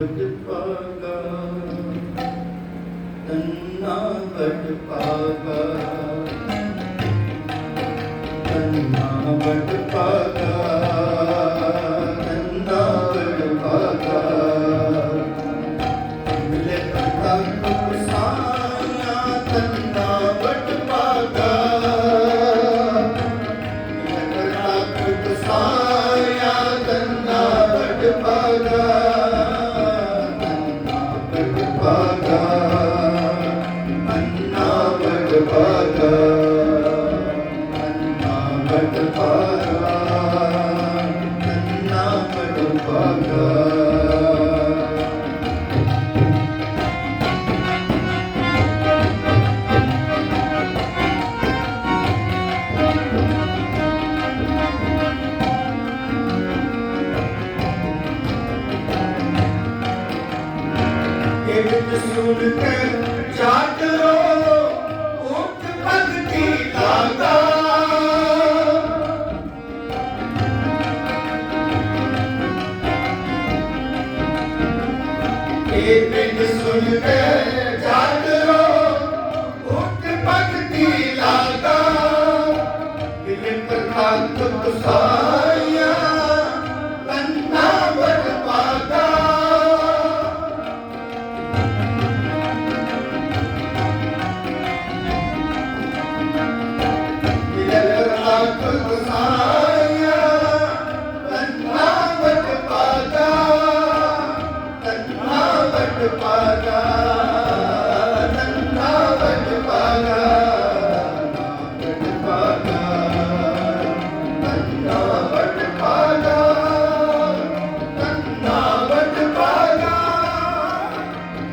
ਪਾਗਾ ਤੰਨਾ ਵਟ ਪਾਗਾ ਤੰਨਾ ਵਟ ਪਾਗਾ ਤੰਨਾ ਵਟ ਪਾਗਾ Deus.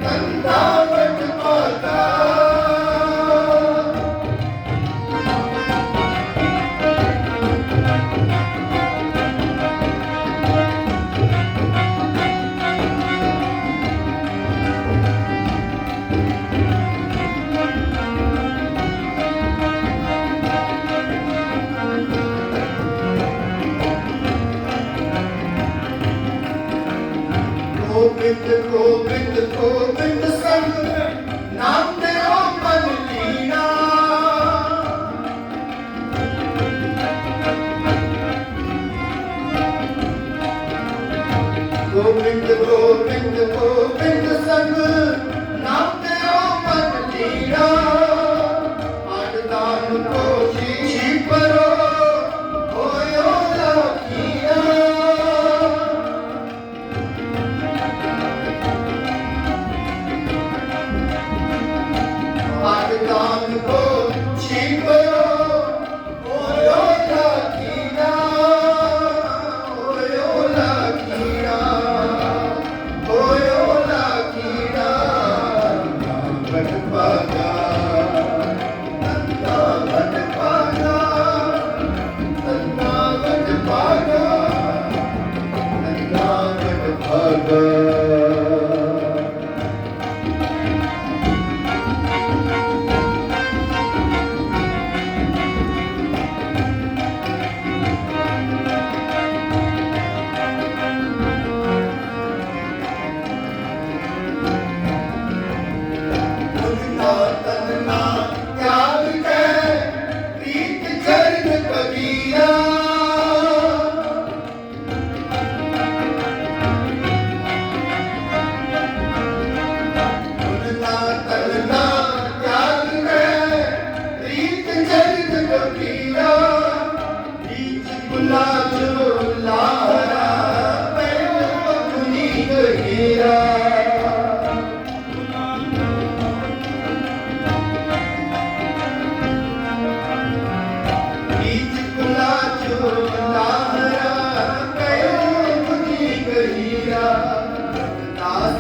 cantar. Gobind Gobind Gobind ਸੰਗ। ਨਾਮ ਤੇਰਾ ਮਨ ਲੀਣਾ ਗੋਬਿੰਦ ਗੋਬਿੰਦ ਗੋਬਿੰਦ ਸੰਗ।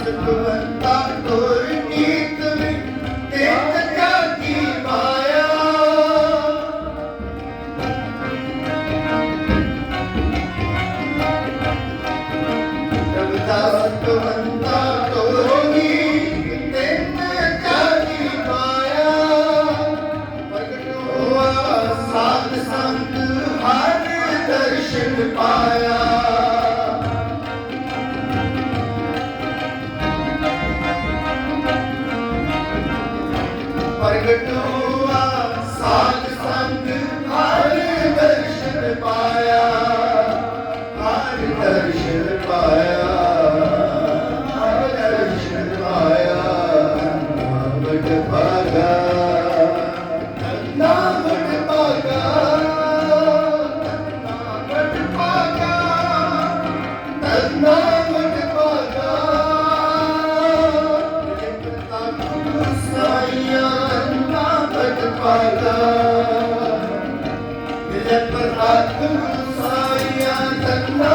تو ورتا ਮਿਲੇ ਪ੍ਰਤਾਪ ਸਾਈਆਂ ਨਾਮਕ